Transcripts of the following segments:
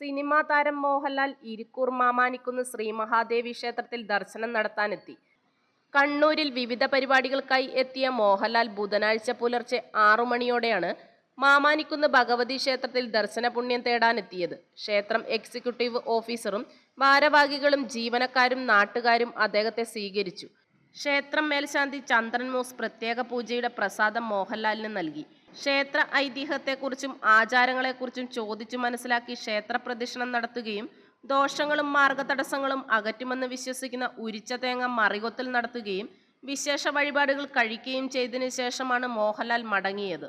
Cinema താരം മോഹൻലാൽ ഇരിക്കൂർ മാമാനിക്കുന്ന് ശ്രീ മഹാദേവി ക്ഷേത്രത്തിൽ ദർശനം നടത്താനെത്തി. കണ്ണൂരിൽ വിവിധ പരിപാടികൾക്കായി എത്തിയ മോഹൻലാൽ ബുധനാഴ്ച പുലർച്ചെ ആറു മണിയോടെയാണ് മാമാനിക്കുന്ന് ഭഗവതി ക്ഷേത്രത്തിൽ ദർശന പുണ്യം തേടാനെത്തിയത്. ക്ഷേത്രം എക്സിക്യൂട്ടീവ് ഓഫീസറും ഭാരവാഹികളും ജീവനക്കാരും നാട്ടുകാരും അദ്ദേഹത്തെ സ്വീകരിച്ചു. ക്ഷേത്രം മേൽശാന്തി ചന്ദ്രൻ മൂസ് പ്രത്യേക പൂജയുടെ പ്രസാദം മോഹൻലാലിന് നൽകി. ക്ഷേത്ര ഐതിഹ്യത്തെക്കുറിച്ചും ആചാരങ്ങളെക്കുറിച്ചും ചോദിച്ചു മനസ്സിലാക്കി ക്ഷേത്ര പ്രദക്ഷിണം നടത്തുകയും ദോഷങ്ങളും മാർഗതടസ്സങ്ങളും അകറ്റുമെന്ന് വിശ്വസിക്കുന്ന ഉരിച്ച തേങ്ങ മറികൊത്തൽ നടത്തുകയും വിശേഷ വഴിപാടുകൾ കഴിക്കുകയും ചെയ്തതിനു ശേഷമാണ് മോഹൻലാൽ മടങ്ങിയത്.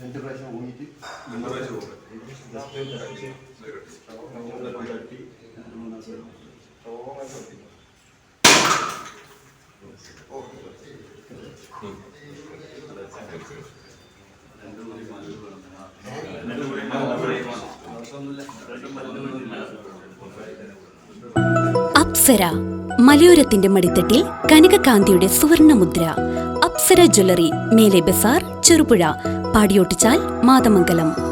രണ്ട് പ്രാവശ്യം ഊന്നിട്ട് അപ്സര മലയോരത്തിന്റെ മടിത്തട്ടിൽ കനകകാന്തിയുടെ സുവർണമുദ്ര അപ്സര ജ്വല്ലറി മേലെ ബസാർ ചെറുപുഴ പാടിയോട്ടിച്ചാൽ മാതമംഗലം.